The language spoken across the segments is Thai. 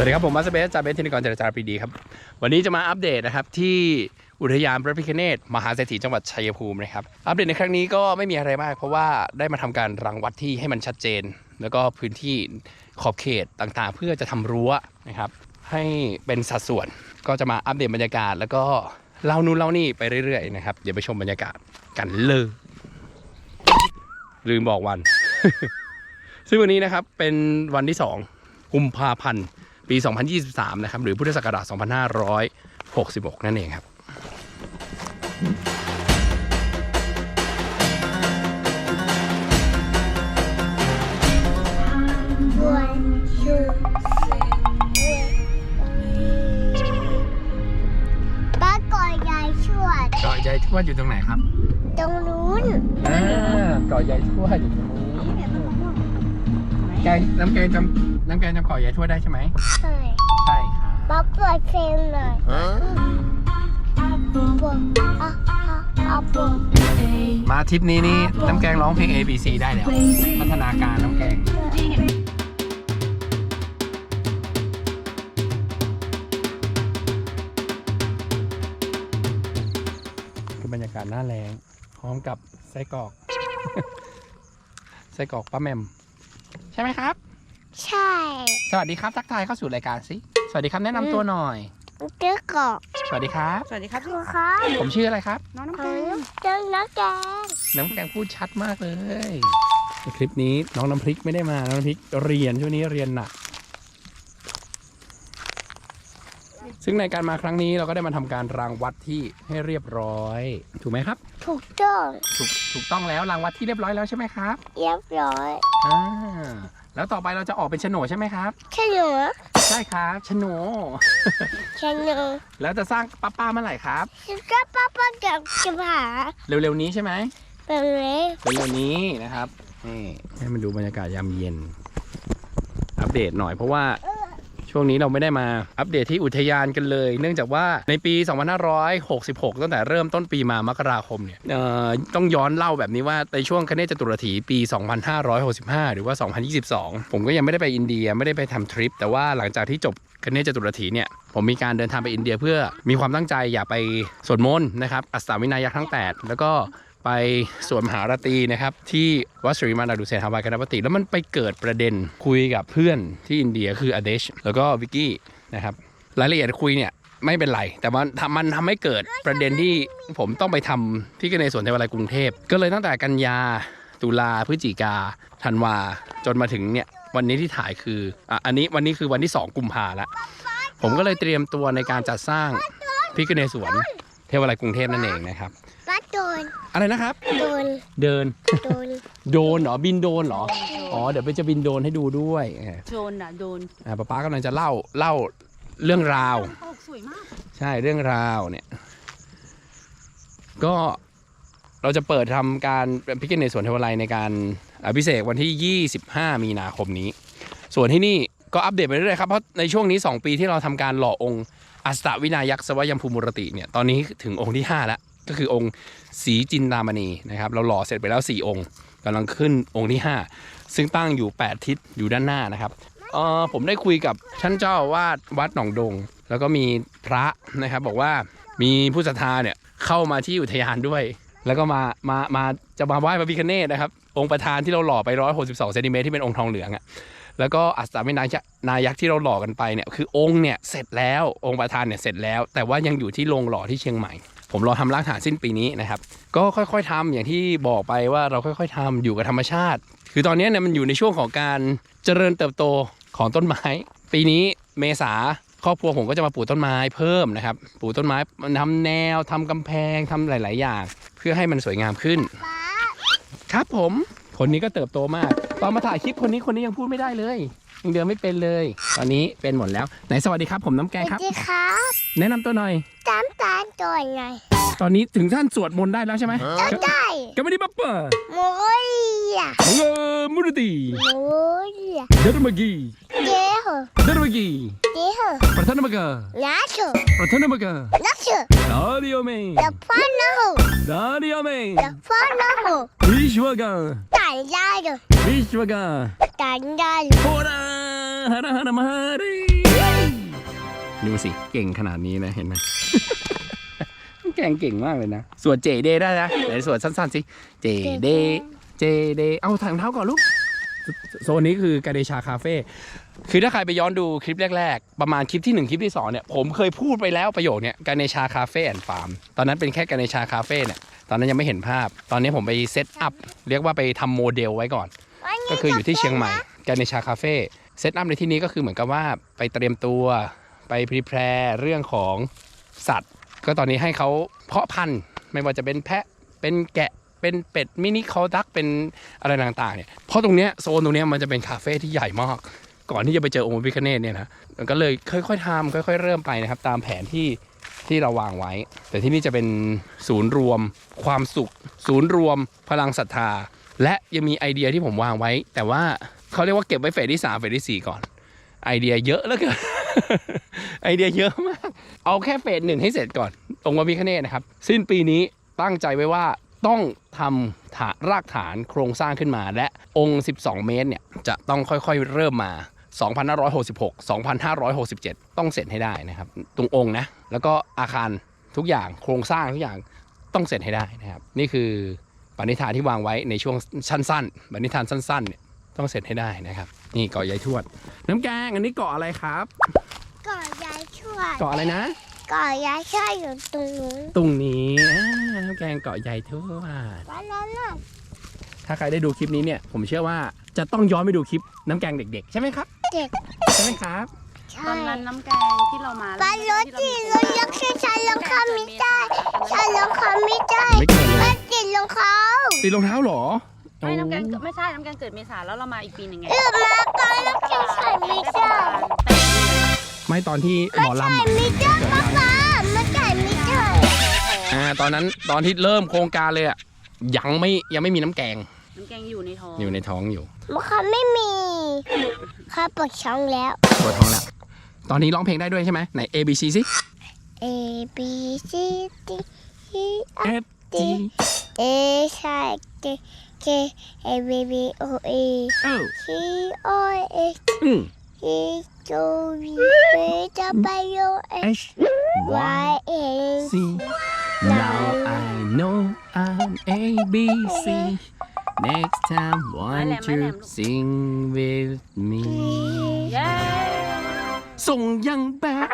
วัสดีครับ ผมมาสเบสจ่าเบสธินกรเจรจาปรีดีครับ วันนี้จะมาอัปเดตนะครับ ที่อุทยานพระพิคเนตมหาเศรษฐีจังหวัดชัยภูมินะครับ อัปเดตในครั้งนี้ก็ไม่มีอะไรมาก เพราะว่าได้มาทำการรังวัดที่ให้มันชัดเจน แล้วก็พื้นที่ขอบเขตต่างๆ เพื่อจะทำรั้วนะครับให้เป็นสัดส่วนก็จะมาอัปเดตบรรยากาศ แล้วก็เล่านู่นเล่านี่ไปเรื่อยๆนะครับเดี๋ยวไปชมบรรยากาศกันเลยลืมบอกวัน ซึ่งวันนี้นะครับเป็นวันที่2กุมภาพันธ์ ปี 2023 นะครับ หรือพุทธศักราช 2566 นั่นเองครับ One, two, three. ป้าก่อยยายชวดเกาะยายทวดอยู่ตรงไหนครับตรงนู้น อ่าเกาะยายทวดอยู่ตรงนี้ แกงน้ำแกงจำน้ำแกงจำเกาะยายทวดได้ใช่ไหมใช่ใช่ครับป้าเปิดเพลงเลยปุ๊บอะอะอะปุ๊บมาทริปนี้นี่น้ำแกงร้องเพลง A B C ได้แล้ว พัฒนาการน้ำแกงคือบรรยากาศหน้าแรงพร้อมกับไส้กรอก ไส้กรอกป้าแมม ใช่ไหมครับ ใช่สวัสดีครับทักทายเข้าสู่รายการสิสวัสดีครับแนะนำตัวหน่อย เจ๊กอกสวัสดีครับ สวัสดีครับครูครับผมชื่ออะไรครับ น้องน้ำขแกองงเจ้านักแกงน้ำแกงพูดชัดมากเลยในคลิปนี้น้องน้ำพริกไม่ได้มา น้องน้ำพริกเรียนช่วงนี้เรียนหนัก ซึ่งในการมาครั้งนี้เราก็ได้มาทำการรางวัดที่ให้เรียบร้อย ถูกไหมครับ ถูกต้องถูกถูกต้องแล้วรางวัดที่เรียบร้อยแล้วใช่ไหมครับเรียบร้อยอ่าแล้วต่อไปเราจะออกเป็นโฉนดใช่ไหมครับใช่หนูใช่ครับโฉนดใช่หนูแล้วจะสร้างป้าป้าเมื่อไหร่ครับฉันก็ป้าป้าจะจะหาเร็วๆนี้ใช่ไหมแบบนี้เร็วๆนี้นะครับนี่ให้มันดูบรรยากาศยามเย็น อัปเดตหน่อยเพราะว่า ช่วงนี้เราไม่ได้มาอัปเดตที่อุทยานกันเลย เนื่องจากว่าในปี 2566 ตั้งแต่เริ่มต้นปีมามกราคมเนี่ยต้องย้อนเล่าแบบนี้ว่าในช่วงคเนจตุรถีปี 2565 หรือว่า 2022 ผมก็ยังไม่ได้ไปอินเดียไม่ได้ไปทำทริป แต่ว่าหลังจากที่จบคเนจตุรถีเนี่ยผมมีการเดินทางไปอินเดียเพื่อมีความตั้งใจอยากไปสวดมนต์นะครับอัสสาวินายักษ์ทั้ง 8 แล้วก็ ไปสวดมหาราตรีนะครับ ที่วัดสุริมานาดุเซนทาวายกนปติ แล้วมันไปเกิดประเด็นคุยกับเพื่อนที่อินเดียคืออเดชแล้วก็วิกกี้นะครับรายละเอียดคุยเนี่ยไม่เป็นไร แต่มันทำมันทำให้เกิดประเด็นที่ผมต้องไปทำที่กในสวนเทวาลัยกรุงเทพ ก็เลยตั้งแต่กันยาตุลาพฤศจิกาธันวา จนมาถึงเนี่ยวันนี้ที่ถ่ายคืออะอันนี้วันนี้คือวันที่ 2 กุมภาละผมก็เลยเตรียมตัวในการจัดสร้างพิกเนสวนเทวาลัยกรุงเทพนั่นเองนะครับ โดน อะไรนะครับ โดน เดิน โดน โดนเหรอ บินโดนเหรอ อ๋อ เดี๋ยวไปจะบินโดนให้ดูด้วยเออโจนอะโดนอ่าป๊าป๊ากำลังจะเล่าเล่าเรื่องราว โอ้สวยมาก ใช่เรื่องราวเนี่ย ก็เราจะเปิดทำการพิกเนสวนเทวาลัยในการอภิเษกวันที่ 25 มีนาคมนี้ ส่วนที่นี่ก็อัปเดตไปเรื่อยๆครับ เพราะในช่วงนี้ 2 ปีที่เราทำการหล่อองค์ อัสตวินายักษ์สวยัมพูมุรติเนี่ย ตอนนี้ถึงองค์ที่ 5 แล้ว ก็คือองค์ศรีจินดามณีนะครับเราหล่อเสร็จไปแล้ว 4 องค์กำลังขึ้นองค์ที่ 5 ซึ่งตั้งอยู่ 8 ทิศอยู่ด้านหน้านะครับเออผมได้คุยกับท่านเจ้าวาดวัดหนองดง แล้วก็มีพระนะครับบอกว่ามีผู้ศรัทธาเนี่ยเข้ามาที่อุทยานด้วย แล้วก็มามามาจะมาไหว้พระพิฆเนศนะครับองค์ประธานที่เราหล่อไป162เซนติเมตรที่เป็นองค์ทองเหลืองอะ่ะแล้วก็อัศวินายักนายักษ์ที่เราหล่อกันไปเนี่ยคือองค์เนี่ยเสร็จแล้วองค์ประธานเนี่ยเสร็จแล้ว แต่ว่ายังอยู่ที่โรงหล่อที่เชียงใหม่ ผมรอทำรากฐานสิ้นปีนี้นะครับ ก็ค่อยๆทำอย่างที่บอกไปว่าเราค่อยๆทำอยู่กับธรรมชาติ คือตอนนี้เนี่ยมันอยู่ในช่วงของการเจริญเติบโตของต้นไม้ ปีนี้เมษาครอบครัวผมก็จะมาปลูกต้นไม้เพิ่มนะครับ ปลูกต้นไม้มันทำแนวทำกำแพงทำหลาย ๆ อย่าง เพื่อให้มันสวยงามขึ้น ครับผมคนนี้ก็เติบโตมาก ตอนมาถ่ายคลิปคนนี้คนนี้ยังพูดไม่ได้เลย ยังเดินไม่เป็นเลย ตอนนี้เป็นหมดแล้ว ไหนสวัสดีครับ ผมน้ำแกงสควัรับสดีครับ แนะนำตัวหน่อย ตามตาตัวไง ตอนนี้ถึงท่านสวดมนต์ได้แล้วใช่ไหมเจ้าได้ก็ไม่ได้บัปเปอร์โมยอะเออมุรติโมยอะเดรมกีเจ้าเหรอเดรมกีเจ้าเหรอประธานมกาน้าเถอะประธานมกาน้าเถอะดาริโอเมเดี๋ยวพ่อน้าเหรอดาริโอเมเดี๋ยวพ่อน้าเหรอวิชวกาตันได้เลยวิชวกาตันได้เลยโฮราฮาราฮารามาฮารีดูสิเก่งขนาดนี้นะเห็นไหม แกงเก่งมากเลยนะส่วนเจเดได้นะไหนส่วนสั้นๆสิ เจเด เจเด เอาถังเท้าก่อนลูก โซนนี้คือกาเดชาคาเฟ่ คือถ้าใครไปย้อนดูคลิปแรก ๆ ประมาณคลิปที่ 1 คลิปที่ 2 เนี่ย ผมเคยพูดไปแล้วประโยคเนี่ยกาเนชาคาเฟ่แอนด์ฟาร์ม ตอนนั้นเป็นแค่กาเนชาคาเฟ่เนี่ย ตอนนั้นยังไม่เห็นภาพ ตอนนี้ผมไปเซตอัพเรียกว่าไปทำโมเดลไว้ก่อน ก็คืออยู่ที่เชียงใหม่กาเนชาคาเฟ่ เซตอัพในที่นี้ก็คือเหมือนกับว่าไปเตรียมตัวไปพรีแพร์เรื่องของสัตว์ ก็ตอนนี้ให้เขาเพาะพันธุ์ไม่ว่าจะเป็นแพะเป็นแกะเป็นเป็ดมินิคอดักเป็นอะไรต่างๆเนี่ยเพราะตรงเนี้ยโซนตรงเนี้ยมันจะเป็นคาเฟ่ที่ใหญ่มาก ก่อนที่จะไปเจอองค์พิคเนตเนี่ยนะมันก็เลยค่อยๆทำค่อย ๆ เริ่มไปนะครับ ตามแผนที่ที่เราวางไว้ แต่ที่นี่จะเป็นศูนย์รวม ความสุข ศูนย์รวม พลังศรัทธา และยังมีไอเดียที่ผมวางไว้ แต่ว่าเขาเรียกว่าเก็บไว้เฟสที่สามเฟสที่สี่ก่อน ไอเดียเยอะเหลือเกิน ไอเดียเยอะมาก เอาแค่เฟสหนึ่งให้เสร็จก่อน องค์พระพิคเนตนะครับ สิ้นปีนี้ตั้งใจไว้ว่าต้องทำฐานรากฐานโครงสร้างขึ้นมา และองค์ 12 เมตรเนี่ยจะต้องค่อยๆเริ่มมา 2566 2567 ต้องเสร็จให้ได้นะครับ ตรงองค์นะ แล้วก็อาคารทุกอย่างโครงสร้างทุกอย่างต้องเสร็จให้ได้นะครับ นี่คือปณิธานที่วางไว้ในช่วงสั้นๆปณิธานสั้นๆเนี่ย ต้องเสร็จให้ได้นะครับ นี่เกาะยายทวด น้ำแกงอันนี้เกาะอะไรครับก่อยายช่วยเกาะอะไรนะก่อยายช่วยอยู่ตรงนู้นตรงนี้อ่าน้ำแกงเกาะใหญ่ทวดบ้านนั้นน่ะถ้าใครได้ดูคลิปนี้เนี่ย ผมเชื่อว่าจะต้องย้อนไปดูคลิปน้ำแกงเด็กๆ ใช่ไหมครับเด็กใช่ไหมครับใช่ตอนนั้นน้ำแกงที่เรามาบ้านรถที่รถยักษ์ใช้ใช้รองเท้าไม่ได้ใช้รองเท้าไม่ได้ไม่เกินเลยมันติดรองเท้าตีรองเท้าเหรอ ไม่น้ำแกงไม่ใช่น้ำแกงเกิดเมษาแล้วเรามาอีกปีหนึ่งไงเออมาก่อนแล้วแกใส่ไม่ได้ไม่ตอนที่หมอลำใส่อะไม่ได้ป้าป้ามันใส่ไม่ได้อ่าตอนนั้นตอนที่เริ่มโครงการเลยอะยังไม่ยังไม่มีน้ำแกง น้ำแกงอยู่ในท้องอยู่ในท้องอยู่มันเขาไม่มีเขาปวดช่องแล้วปวดท้องแล้ว ตอนนี้ร้องเพลงได้ด้วยใช่ไหมไหน A B C สิ A B C D E F G A ใช่ K K A B B O A เอ้า C O X อืม E O V B W X H Y Y A C Now I know I'm A B C Next time want to sing with me เย้ส่งยังแบด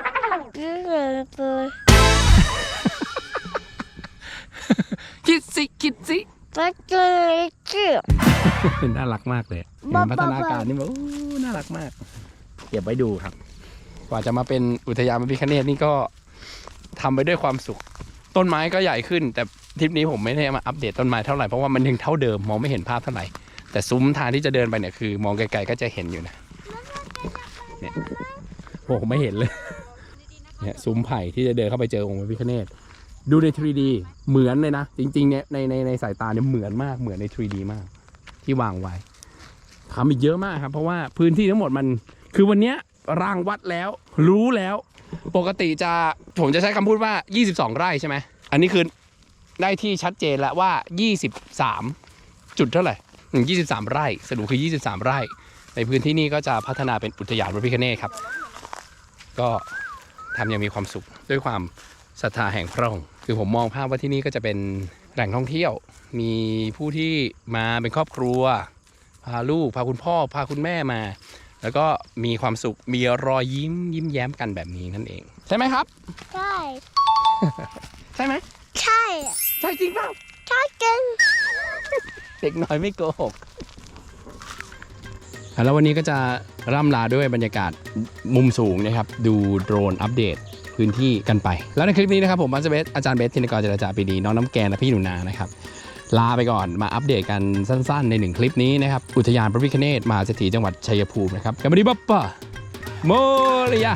คิดสิ คิดสิ ปัจจุบันน่ารักมากเลยเห็นบ๊ะพัฒนาการบ๊ะนี่แบบโอ้น่ารักมาก เก็บไว้ดูครับ กว่าจะมาเป็นอุทยานพระพิคเนตนี่ก็ทำไปด้วยความสุข ต้นไม้ก็ใหญ่ขึ้น แต่ทริปนี้ผมไม่ได้มาอัปเดตต้นไม้เท่าไหร่เพราะว่ามันยังเท่าเดิมมองไม่เห็นภาพเท่าไหร่แต่ซุ้มทางที่จะเดินไปเนี่ยคือ มองไกลๆก็จะเห็นอยู่นะเนี่ยโอ้โหไม่เห็นเลย เนี่ยซุ้มไผ่ที่จะเดินเข้าไปเจอองค์พระพิคเนต ดูใน 3D เหมือนเลยนะ จริงๆเนี่ยในในในสายตาเนี่ยเหมือนมากเหมือนใน 3D มาก ที่วางไว้ทำอีกเยอะมากครับ เพราะว่าพื้นที่ทั้งหมดมัน คือวันเนี้ยรางวัดแล้ว รู้แล้ว ปกติจะผมจะใช้คำพูดว่า 22 ไร่ใช่ไหมอันนี้คือได้ที่ชัดเจนแล้วว่า 23 จุดเท่าไหร่23 ไร่สรุปคือ 23 ไร่ ในพื้นที่นี้ก็จะพัฒนาเป็นอุทยานพระพิฆเนศครับ ก็ทำอย่างมีความสุขด้วยความ ศรัทธาแห่งพระองค์คือผมมองภาพว่าที่นี่ก็จะเป็นแหล่งท่องเที่ยว มีผู้ที่มาเป็นครอบครัว พาลูก พาคุณพ่อ พาคุณแม่มา แล้วก็มีความสุข มีรอยยิ้มยิ้มแย้มกันแบบนี้นั่นเอง ใช่ไหมครับ ใช่ ใช่ไหม ใช่ ใช่จริงเปล่าใช่จริง เด็กน้อยไม่โกหกอะแล้ววันนี้ก็จะร่ำลาด้วยบรรยากาศมุมสูงนะครับ ดูโดรนอัปเดต พื้นที่กันไป แล้วในคลิปนี้นะครับผมอาจารย์เบสอาจารย์เบสธินกรเจรจาปีดีน้องน้ำแกนและพี่หนูนานะครับลาไปก่อนมาอัปเดตกันสั้นๆ ในหนึ่งคลิปนี้นะครับ อุทยานพระพิคเนศมหาเศรษฐีจังหวัดชัยภูมินะครับกันไปดีบัปปะโมริยา